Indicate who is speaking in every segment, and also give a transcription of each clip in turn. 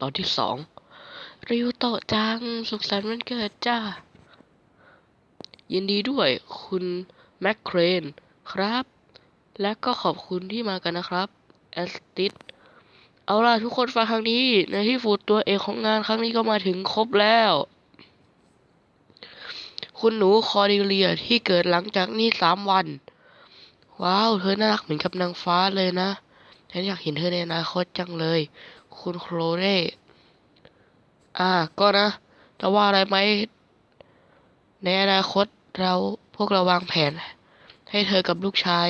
Speaker 1: ตอนที่สองริวโตะจัง สุขสันต์วันเกิดจ้า ยินดีด้วยคุณแมคเครนครับ และก็ขอบคุณที่มากันนะครับ แอสติสเอาล่ะทุกคนฟังทางนี้ ในที่ฟูดตัวเอกของงานครั้งนี้ก็มาถึงครบแล้ว คุณหนูคอร์ดิเลียที่เกิดหลังจากนี้สามวัน ว้าว เธอน่ารักเหมือนกับนางฟ้าเลยนะฉันอยากเห็นเธอในอนาคตจังเลย คุณโครเร่อ่า ก็นะแต่ว่าอะไรไหม ในอนาคตเราพวกเราวางแผน ให้เธอกับลูกชาย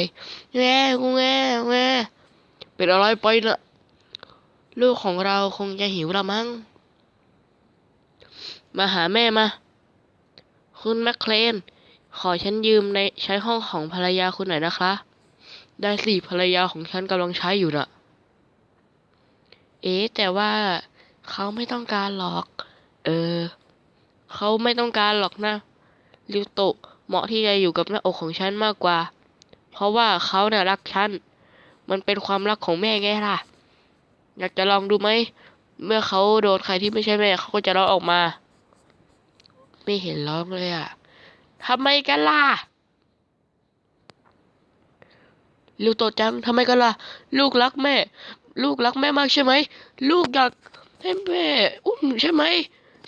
Speaker 1: แง่กูแง่แง่เป็นอะไรไปนะลูกของเราคงจะหิวละมั้ง มาหาแม่มา คุณแมคเคลน ขอฉันยืมในใช้ห้องของภรรยาคุณหน่อยนะคะ ได้สิภรรยาของฉันกำลังใช้อยู่น่ะ เอ๊แต่ว่าเขาไม่ต้องการหรอก เออ เขาไม่ต้องการหรอกนะริวโตะเหมาะที่จะอยู่กับหน้าอกของฉันมากกว่า เพราะว่าเขาเนี่ยรักฉัน มันเป็นความรักของแม่ไงล่ะ อยากจะลองดูไหม เมื่อเขาโดนใครที่ไม่ใช่แม่เขาก็จะร้องออกมา ไม่เห็นร้องเลยอะทำไมกันล่ะริวโตะจังทำไมกันล่ะ ลูกรักแม่ ลูกรักแม่มากใช่ไหม ลูกอยากให้แม่อุ้มใช่ไหม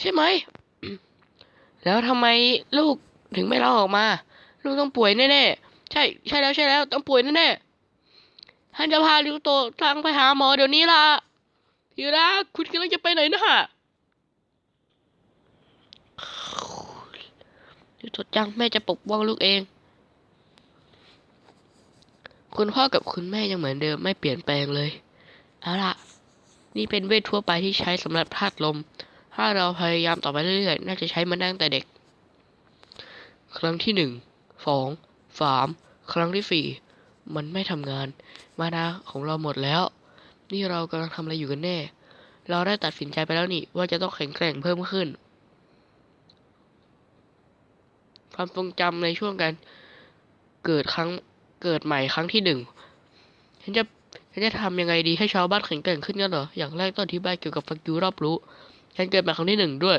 Speaker 1: ใช่ไหม แล้วทำไมลูกถึงไม่ร้องออกมา ลูกต้องป่วยแน่ๆ ใช่ ใช่แล้วใช่แล้ว ต้องป่วยแน่ๆท่านจะพาริวโตะจังไปหาหมอเดี๋ยวนี้ล่ะทีรักคุณกำลังจะไปไหนนะฮะริวโตจังแม่จะปกป้องลูกเองคุณพ่อกับคุณแม่ยังเหมือนเดิมไม่เปลี่ยนแปลงเลย เอาล่ะ นี่เป็นเวททั่วไปที่ใช้สำหรับธาตุลม ถ้าเราพยายามต่อไปเรื่อยๆ น่าจะใช้มันตั้งแต่เด็ก ครั้งที่หนึ่ง สอง สาม ครั้งที่สี่ มันไม่ทำงาน มานาของเราหมดแล้ว นี่เรากำลังทำอะไรอยู่กันแน่ เราได้ตัดสินใจไปแล้วนี่ว่าจะต้องแข็งแกร่งเพิ่มขึ้น ความทรงจำในช่วงการเกิดครั้งเกิดใหม่ครั้งที่หนึ่งฉันจะ ฉันจะทำยังไงดีให้ชาวบ้านแข็งแกร่งขึ้นกันเหรอ อย่างแรกต้องอธิบายเกี่ยวกับสกิลรอบรู้ฉันเกิดมาครั้งที่หนึ่งด้วย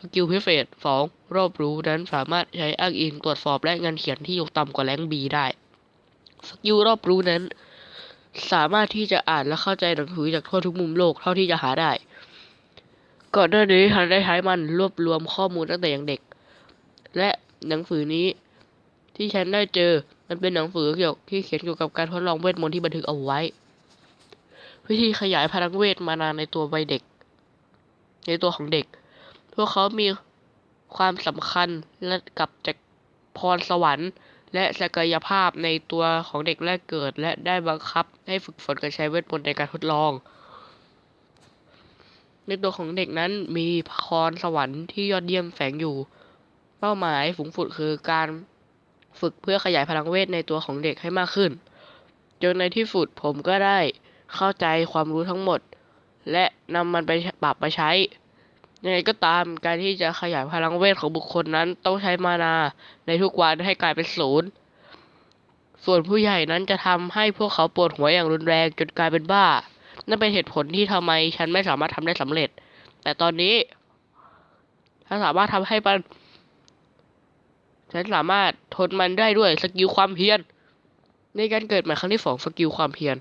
Speaker 1: สกิลพิเศษสองรอบรู้นั้นสามารถใช้อ้างอิงตรวจสอบและงานเขียนที่อยู่ต่ำกว่าแรงบีได้สกิลรอบรู้นั้น สามารถที่จะอ่านและเข้าใจหนังสือจากทั่วทุกมุมโลกเท่าที่จะหาได้ ก่อนหน้านี้ฉันได้ใช้มันรวบรวมข้อมูลตั้งแต่ยังเด็ก และหนังสือนี้ที่ฉันได้เจอ มันเป็นหนังสือเกี่ยวที่เขียนเกี่ยวกับการทดลองเวทมนต์ที่บันทึกเอาไว้ วิธีขยายพลังเวทมานานในตัววัยเด็ก ในตัวของเด็ก พวกเขามีความสำคัญและกับจากพรสวรรค์ และศักยภาพในตัวของเด็กแรกเกิด และได้บังคับให้ฝึกฝนการใช้เวทมนต์ในการทดลอง ในตัวของเด็กนั้นมีพรสวรรค์ที่ยอดเยี่ยมแฝงอยู่ เป้าหมายสูงสุดคือการฝึกเพื่อขยายพลังเวทในตัวของเด็กให้มากขึ้น จนในที่สุดผมก็ได้ เข้าใจความรู้ทั้งหมด และนำมันไปปรับมาใช้ ยังไงก็ตามการที่จะขยายพลังเวทของบุคคลนั้นต้องใช้มานาในทุกวันให้กลายเป็นศูนย์ส่วนผู้ใหญ่นั้นจะทำให้พวกเขาปวดหัวอย่างรุนแรงจนกลายเป็นบ้า นั่นเป็นเหตุผลที่ทำไมฉันไม่สามารถทำได้สำเร็จ แต่ตอนนี้ฉันสามารถทำให้มันฉันสามารถทนมันได้ด้วยสกิลความเพียรในการเกิดใหม่ครั้งที่สองสกิลความเพียร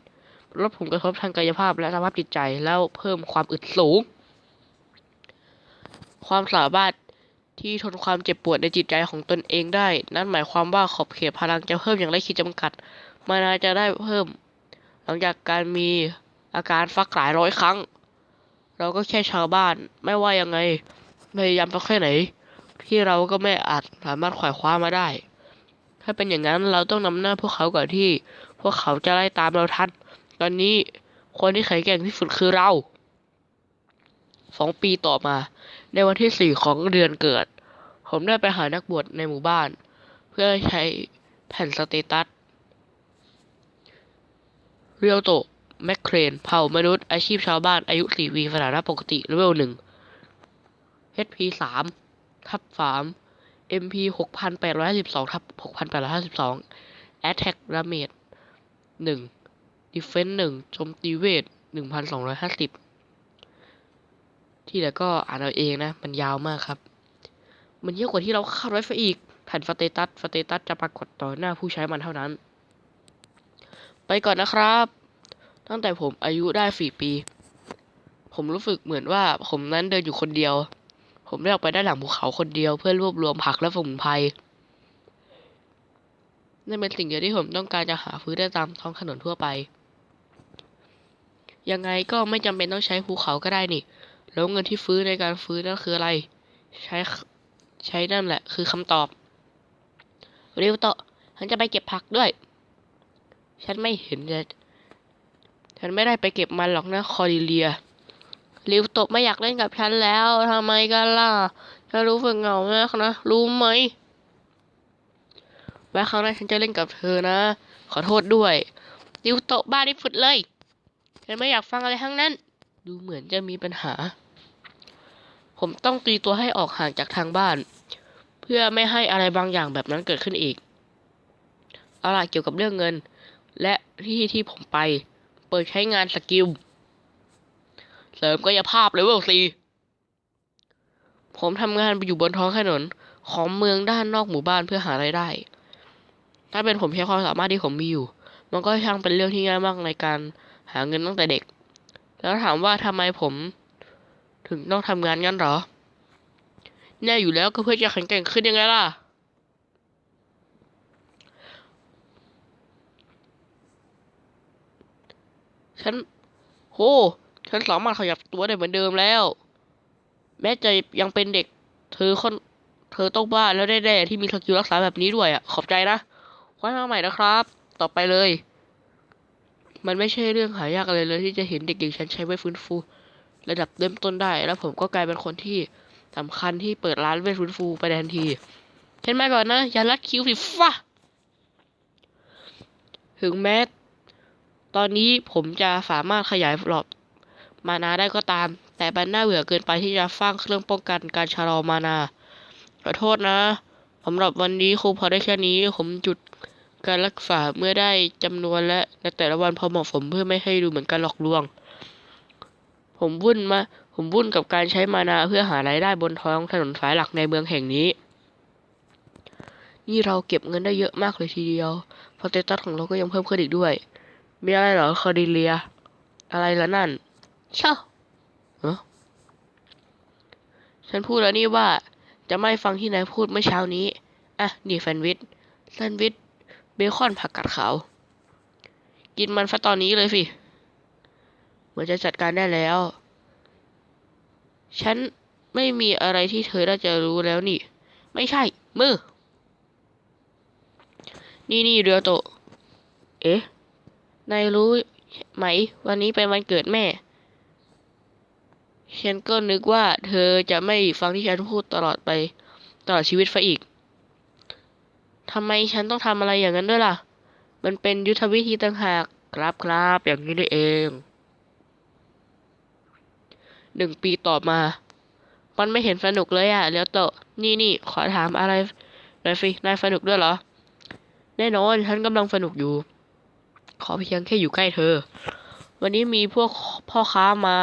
Speaker 1: ลดผลกระทบทางกายภาพและสภาพจิตใจแล้วเพิ่มความอึดสูง ความสามารถที่ทนความเจ็บปวดในจิตใจของตนเองได้ นั่นหมายความว่าขอบเขตพลังจะเพิ่มอย่างไรขีดจำกัด มานาจะได้เพิ่ม หลังจากการมีอาการฟักหลายร้อยครั้ง เราก็แค่ชาวบ้าน ไม่ว่ายังไงพยายามสักแค่ไหน ที่เราก็ไม่อาจสามารถขวายคว้ามาได้ ถ้าเป็นอย่างนั้นเราต้องนำหน้าพวกเขาก่อนที่ พวกเขาจะไล่ตามเราทัน ตอนนี้คนที่แข็งแกร่งที่สุดคือเราสองปีต่อมา ในวันที่สี่ของเดือนเกิด ผมได้ไปหานักบวชในหมู่บ้าน เพื่อใช้แผ่นสเตตัสเรียวโตแมคเครน เผ่ามนุษย์ อาชีพชาวบ้าน อายุสี่วีสถานะปกติเลเวลหนึ่ง HP สามทับสาม MP หกพันแปดร้อยห้าสิบสองทับหกพันแปดร้อยห้าสิบสอง Attack Damage หนึ่ง Defense หนึ่งโจมตีเวทหนึ่งพันสองร้อยห้าสิบที่เหลือก็อ่านเอาเองนะ มันยาวมากครับ มันเยอะกว่าที่เราคาดไว้ซะอีก แผ่นสเตตัสสเตตัสจะปรากฏต่อหน้าผู้ใช้มันเท่านั้น ไปก่อนนะครับ ตั้งแต่ผมอายุได้สี่ปี ผมรู้สึกเหมือนว่าผมนั้นเดินอยู่คนเดียว ผมได้ออกไปด้านหลังภูเขาคนเดียวเพื่อรวบรวมผักและสมุนไพรนั่นเป็นสิ่งเดียวที่ผมต้องการจะหาซื้อได้ตามท้องถนนทั่วไป ยังไงก็ไม่จำเป็นต้องใช้ภูเขาก็ได้นี่แล้วเงินที่ฟื้นในการฟื้นนั่นคืออะไร ใช้ใช้นั่นแหละ คือคำตอบเร็วโตะฉันจะไปเก็บผักด้วย ฉันไม่เห็นจะฉันไม่ได้ไปเก็บมันหรอกนะคอร์ดิเลียริวโตะไม่อยากเล่นกับฉันแล้วทำไมกันล่ะฉันรู้สึกเหงามากนะ รู้ไหมไว้ครั้งหน้าฉันจะเล่นกับเธอนะ ขอโทษด้วยริวโตะบ้าที่สุดเลย ฉันไม่อยากฟังอะไรทั้งนั้น ดูเหมือนจะมีปัญหา ผมต้องตีตัวให้ออกห่างจากทางบ้าน เพื่อไม่ให้อะไรบางอย่างแบบนั้นเกิดขึ้นอีก เอาล่ะเกี่ยวกับเรื่องเงิน และที่ที่ผมไป เปิดใช้งานสกิล เสริมกายภาพเลเวลซีผมทำงานไปอยู่บนท้องถนนของเมืองด้านนอกหมู่บ้านเพื่อหารายได้ ถ้าเป็นผมใช้ความสามารถที่ผมมีอยู่ มันก็ช่างเป็นเรื่องที่ง่ายมากในการ หาเงินตั้งแต่เด็ก แล้วถามว่าทำไมผม ถึงต้องทำงานงั้นหรอ แน่อยู่แล้วก็เพื่อจะแข็งแกร่งขึ้นยังไงล่ะ ฉันโหฉันสามารถขยับตัวได้เหมือนเดิมแล้ว แม้จะยังเป็นเด็ก เธอคนเธอต้องบ้าแล้วแน่ๆที่มีสกิลรักษาแบบนี้ด้วยอะ ขอบใจนะไว้มาใหม่นะครับ ต่อไปเลย มันไม่ใช่เรื่องหายากอะไรเลยที่จะเห็นเด็กอย่างฉันใช้ไว้ฟื้นฟู ระดับเริ่มต้นได้ แล้วผมก็กลายเป็นคนที่สำคัญที่เปิดร้านเวทฟื้นฟูไปทันทีเช่นมาก่อนนะอย่าลัดคิวสิฟ้าถึงแม้ตอนนี้ผมจะสามารถขยายหลอดมานาได้ก็ตาม แต่มันน่าเบื่อเกินไปที่จะสร้างเครื่องป้องกันการชะลอมานาขอโทษนะสำหรับวันนี้คงพอได้แค่นี้ ผมจุด การรักษาเมื่อได้จำนวนและในแต่ละวันพอเหมาะสมเพื่อไม่ให้ดูเหมือนการหลอกลวง ผมวุ่นมา ผมวุ่นกับการใช้มานาเพื่อหารายได้บนท้องถนนสายหลักในเมืองแห่งนี้ นี่เราเก็บเงินได้เยอะมากเลยทีเดียวพอเตตัสของเราก็ยังเพิ่มขึ้นอีกด้วย มีอะไรเหรอคอร์ดิเลีย อะไรละนั่นเช่าเออฉันพูดแล้วนี่ว่าจะไม่ฟังที่นายพูดเมื่อเช้านี้ อะ นี่แฟนวิชแซนด์วิช เบคอนผักกาดขาว กินมันซะตอนนี้เลยสิเหมือนจะจัดการได้แล้ว ฉันไม่มีอะไรที่เธอน่าจะรู้แล้วนี่ ไม่ใช่ มือ นี่นี่เรือโต เอ๊ะ นายรู้ไหม วันนี้เป็นวันเกิดแม่ ฉันก็นึกว่าเธอจะไม่ฟังที่ฉันพูดตลอดไป ตลอดชีวิตซะอีก ทำไมฉันต้องทำอะไรอย่างนั้นด้วยล่ะ มันเป็นยุทธวิธีต่างหากครับครับอย่างนี้นี่เอง หนึ่งปีต่อมา มันไม่เห็นสนุกเลยอะแล้วโตนี่นี่ขอถามอะไรน่อยสินายสนุกด้วยเหรอ แน่นอนฉันกำลังสนุกอยู่ ขอเพียงแค่อยู่ใกล้เธอ วันนี้มีพวกพ่อค้ามา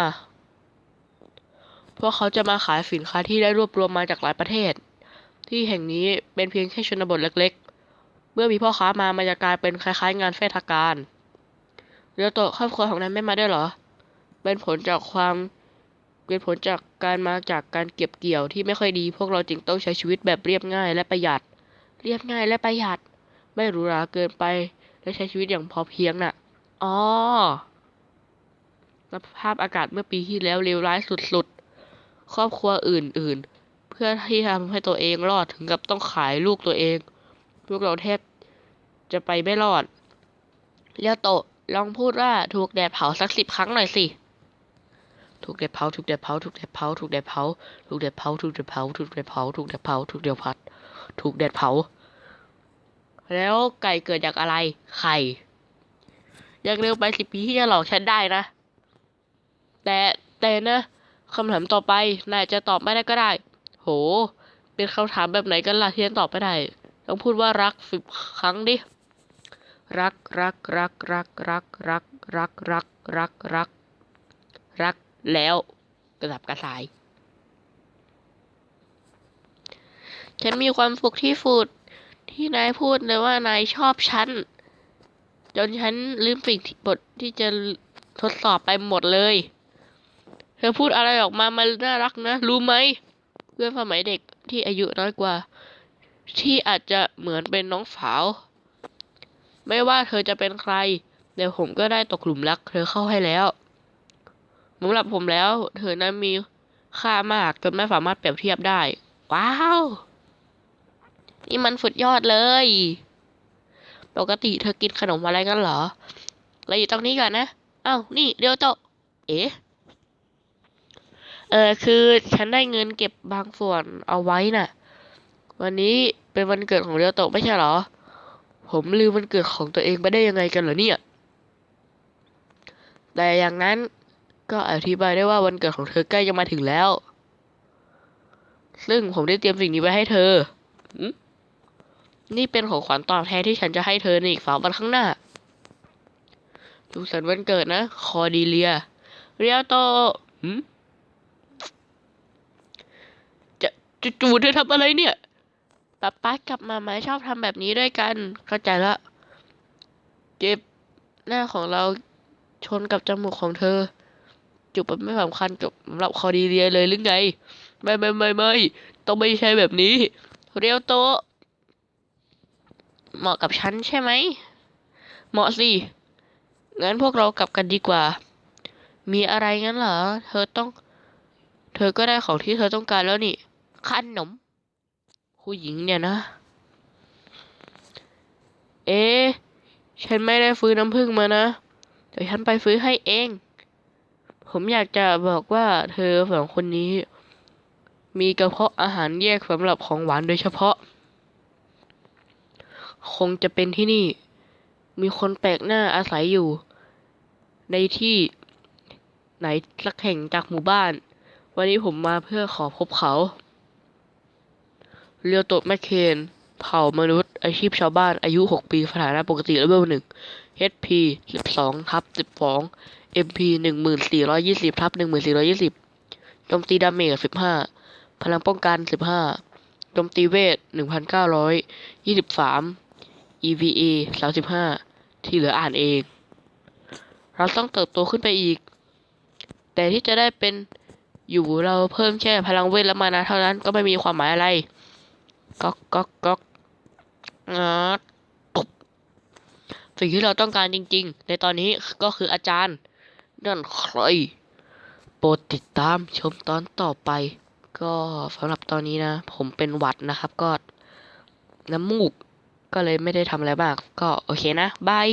Speaker 1: พวกเขาจะมาขายสินค้าที่ได้รวบรวมมาจากหลายประเทศ ที่แห่งนี้เป็นเพียงแค่ชนบทเล็กๆ เมื่อมีพ่อค้ามามันจะกลายเป็นคล้ายๆ งานเทกาลเรือโตะครอบครัวของนายไม่มาด้วยเหรอ เป็นผลจากความเป็นผลจากการมาจากการเก็บเกี่ยวที่ไม่ค่อยดี พวกเราจึงต้องใช้ชีวิตแบบเรียบง่ายและประหยัด เรียบง่ายและประหยัด ไม่หรูหราเกินไป และใช้ชีวิตอย่างพอเพียงน่ะ อ๋อสภาพอากาศเมื่อปีที่แล้วเลวร้ายสุดๆ ครอบครัวอื่นๆ เพื่อที่ทำให้ตัวเองรอดถึงกับต้องขายลูกตัวเองพวกเราแทบจะไปไม่รอดเลียวโตลองพูดว่าถูกแดดเผาสักสิบครั้งหน่อยสิถูกแดดเผาถูกแดดเผาถูกแดดเผาถูกแดดเผาถูกแดดเผาถูกแดดเผาถูกแดดเผาถูกแดดเผาถูกแดดเผาถูกแดดเผา แล้วไก่เกิดจากอะไร ไข่ยังเร็วไปสิบปีที่จะหลอกฉันได้นะ แต่แต่นะคำถามต่อไปนายจะตอบไม่ได้ก็ได้ โหเป็นคำถามแบบไหนกันล่ะที่ฉันตอบไม่ได้ ต้องพูดว่ารักสิบครั้งดิ รักรักรักรักรักรักรักรักรักรัก รักแล้วกระสับกระสาย ฉันมีความสุขที่สุดที่นายพูดเลยว่านายชอบฉัน จนฉันลืมสิ่งบทที่จะทดสอบไปหมดเลย เธอพูดอะไรออกมา มันน่ารักนะ รู้ไหม เพื่อนสมัยเด็กที่อายุน้อยกว่า ที่อาจจะเหมือนเป็นน้องสาว ไม่ว่าเธอจะเป็นใครเดี๋ยวผมก็ได้ตกหลุมรัก เธอเข้าให้แล้วสำหรับผมแล้ว เธอนั้นมีค่ามากจนไม่สามารถเปรียบเทียบได้ ว้าว นี่มันสุดยอดเลย ปกติเธอกินขนมอะไรกันเหรอเราอยู่ตรงนี้ก่อนนะ อ้าว นี่เดียวโต เอ๊ะ เออคือฉันได้เงินเก็บบางส่วนเอาไว้น่ะ วันนี้เป็นวันเกิดของเรียวโตะไม่ใช่เหรอ ผมลืมวันเกิดของตัวเองไปได้ยังไงกันเหรอเนี่ย แต่อย่างนั้นก็อธิบายได้ว่าวันเกิดของเธอใกล้จะมาถึงแล้ว ซึ่งผมได้เตรียมสิ่งนี้ไว้ให้เธอ นี่เป็นของขวัญตอบแทนที่ฉันจะให้เธอในอีกสามวันข้างหน้าทุกสันวันเกิดนะ คอดีเลีย เรียวโตะหึจะ จู่ๆเธอทำอะไรเนี่ยป๊าป๊ากับมาม่าชอบทำแบบนี้ด้วยกัน เข้าใจละ เจ็บหน้าของเราชนกับจมูกของเธอ จุบมันไม่สำคัญกับสำหรับคอดีเรียเลยหรือไง ไม่ไม่ไม่ไม่ต้องไม่ใช่แบบนี้ เรียวโต เหมาะกับฉันใช่ไหม เหมาะสิ งั้นพวกเรากลับกันดีกว่า มีอะไรงั้นเหรอ เธอต้อง เธอก็ได้ของที่เธอต้องการแล้วนี่ ขนมผู้หญิงเนี่ยนะ เอ๊ฉันไม่ได้ซื้อน้ำผึ้งมานะเดี๋ยวฉันไปซื้อให้เอง ผมอยากจะบอกว่าเธอสองคนนี้ มีกระเพาะอาหารแยกสำหรับของหวานโดยเฉพาะ คงจะเป็นที่นี่ มีคนแปลกหน้าอาศัยอยู่ ในที่ไหนสักแห่งจากหมู่บ้าน วันนี้ผมมาเพื่อขอพบเขา เรียวโตะแมคเคน เผ่ามนุษย์ อาชีพชาวบ้าน อายุ 6 ปี สถานะปกติเลเวล1 HP 12ทับ12 MP 1420ทับ1420โจมตีดาเมจ15 พลังป้องกัน 15โจมตีเวท 1923 EVA 35 ที่เหลืออ่านเอง เราต้องเติบโตขึ้นไปอีก แต่ที่จะได้เป็นอยู่เราเพิ่มแค่พลังเวทและมานะเท่านั้นก็ไม่มีความหมายอะไร ก๊อกก๊อกก๊อกอ่าตบสิ่งที่เราต้องการจริง ๆ ในตอนนี้ก็คืออาจารย์ นั่นใคร โปรดติดตามชมตอนต่อไป ก็สำหรับตอนนี้นะ ผมเป็นหวัดนะครับก็น้ำมูก ก็เลยไม่ได้ทำอะไรมาก ก็โอเคนะบาย